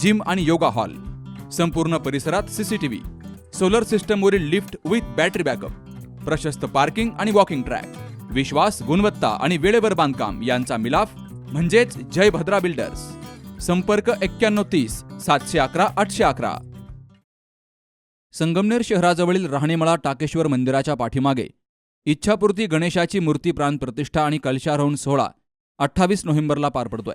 Gym आणि yoga hall. संपूर्ण परिसरात सीसीटीव्ही सोलर सिस्टमवरील लिफ्ट विथ बॅटरी बॅकअप प्रशस्त पार्किंग आणि वॉकिंग ट्रॅक विश्वास गुणवत्ता आणि वेळेवर बांधकाम यांचा मिलाफ म्हणजेच जय भद्रा बिल्डर्स संपर्क एक्क्याण्णव तीस सातशे अकरा आठशे अकरा. संगमनेर शहराजवळील राहणेमळा टाकेश्वर मंदिराच्या पाठीमागे इच्छापूर्ती गणेशाची मूर्ती प्राण प्रतिष्ठा आणि कलशारोहण सोहळा अठ्ठावीस नोव्हेंबरला पार पडतोय.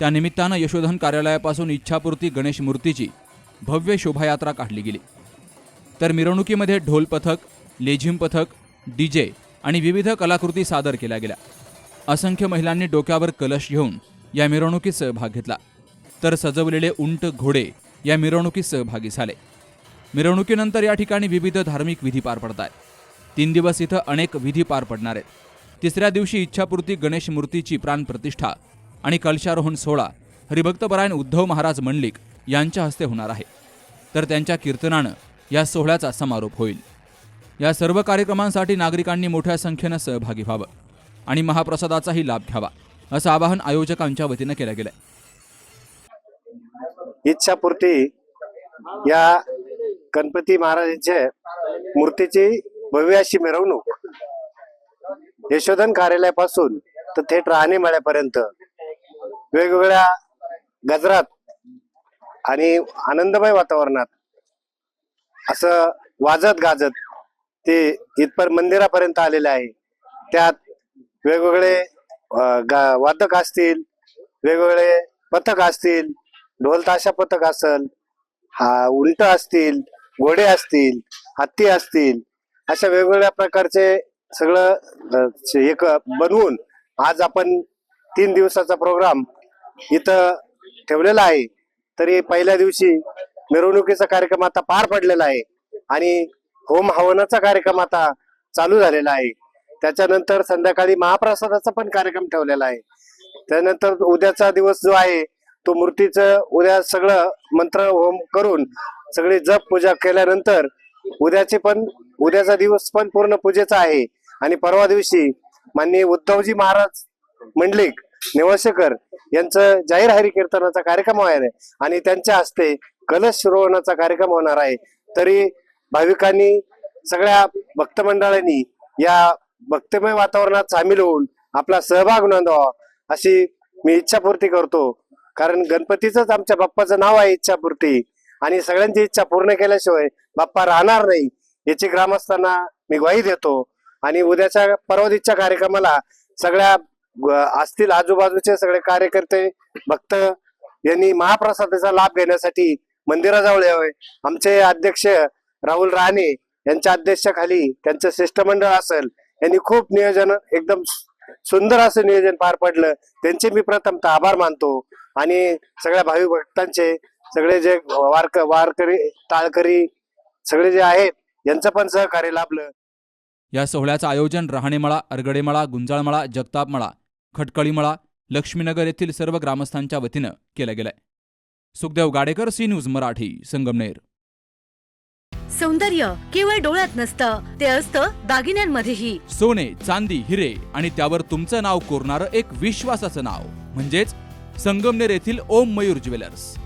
त्यानिमित्तानं यशोधन कार्यालयापासून इच्छापूर्ती गणेश मूर्तीची भव्य शोभायात्रा काढली गेली. तर मिरवणुकीमध्ये ढोल पथक लेझिम पथक डीजे आणि विविध कलाकृती सादर केल्या गेल्या. असंख्य महिलांनी डोक्यावर कलश घेऊन या मिरवणुकीत सहभाग घेतला. तर सजवलेले उंट घोडे या मिरवणुकीत सहभागी झाले. मिरवणुकीनंतर या ठिकाणी विविध धार्मिक विधी पार पडत आहेत तीन दिवस इथं अनेक विधी पार पडणार आहेत. तिसऱ्या दिवशी इच्छापूर्ती गणेश मूर्तीची प्राणप्रतिष्ठा आणि कलशारोहण सोहळा हरिभक्तपरायण उद्धव महाराज मंडलिक यांच्या हस्ते होणार आहे. तर त्यांच्या कीर्तनानं या सोहळ्याचा समारोप होईल. या सर्व कार्यक्रमांसाठी नागरिकांनी मोठ्या संख्येनं सहभागी व्हावं आणि महाप्रसादाचाही लाभ घ्यावा असं आवाहन आयोजकांच्या वतीनं केलं गेलंय. इच्छापूर्ती या गणपती महाराजांच्या मूर्तीची भव्य अशी मिरवणूक यशोधन कार्यालयापासून तर थेट राहणे मळ्यापर्यंत वेगवेगळ्या गजरात आणि आनंदमय वातावरणात असं वाजत गाजत ते इथपर मंदिरापर्यंत आलेले आहे. त्यात वेगवेगळे गा- वादक असतील वेगवेगळे पथक असतील ढोल ताशा पथक असल हा उंट असतील घोडे असतील हत्ती असतील अशा वेगवेगळ्या प्रकारचे सगळं एक बनवून आज आपण तीन दिवसाचा प्रोग्राम इथं ठेवलेला आहे. तरी पहिल्या दिवशी मिरवणुकीचा कार्यक्रम आता पार पडलेला आहे. आणि होम हवनाचा कार्यक्रम आता चालू झालेला आहे. त्याच्यानंतर संध्याकाळी महाप्रसादाचा पण कार्यक्रम ठेवलेला आहे. त्यानंतर उद्याचा दिवस जो आहे तो मूर्तीचं उद्या सगळं मंत्र होम करून सगळी जप पूजा केल्यानंतर उद्याचे पण उद्याचा दिवस पण पूर्ण पूजेचा आहे. आणि परवा दिवशी माननीय उद्धवजी महाराज मंडलिक नेवशेकर यांचं जाहीर हरी कीर्तनाचा कार्यक्रम आहे आणि त्यांच्या हस्ते कलश रोवणाचा कार्यक्रम होणार आहे. तरी भाविकांनी सगळ्या भक्तमंडळांनी या भक्तमय वातावरणात सामील होऊन आपला सहभाग नोंदवा अशी मी इच्छापूर्ती करतो. कारण गणपतीच आमच्या बाप्पाचं नाव आहे इच्छापूर्ती आणि सगळ्यांची इच्छा पूर्ण केल्याशिवाय बाप्पा राहणार नाही याची ग्रामस्थांना मी ग्वाही देतो. आणि उद्याच्या परवादीच्या कार्यक्रमाला सगळ्या असतील आजूबाजूचे सगळे कार्यकर्ते भक्त यांनी महाप्रसादाचा लाभ घेण्यासाठी मंदिराजवळ यावे. आमचे अध्यक्ष राहुल राणे यांच्या अध्यक्षाखाली त्यांचं शिष्टमंडळ असेल यांनी खूप नियोजन एकदम सुंदर असं नियोजन पार पडलं. त्यांचे मी प्रथमतः आभार मानतो आणि सगळ्या भावी भक्तांचे सगळे जे वारक वारकरी टाळकरी सगळे जे आहेत यांचं पण सहकार्य लाभलं. या सोहळ्याचं आयोजन राहणेमळा अरगडेमळा गुंजाळमळा जगतापमळा खटकळीमळा लक्ष्मीनगर येथील सर्व ग्रामस्थांच्या वतीनं केलं गेलंय. Sukhdev Gadekar C news Marathi Sangamner. सौंदर्य केवळ डोळ्यात नसतं ते असतं दागिन्यांमध्येही. सोने चांदी हिरे आणि त्यावर तुमचं नाव कोरणारं एक विश्वासाचं नाव. म्हणजेच संगमनेर येथील ओम मयूर ज्वेलर्स.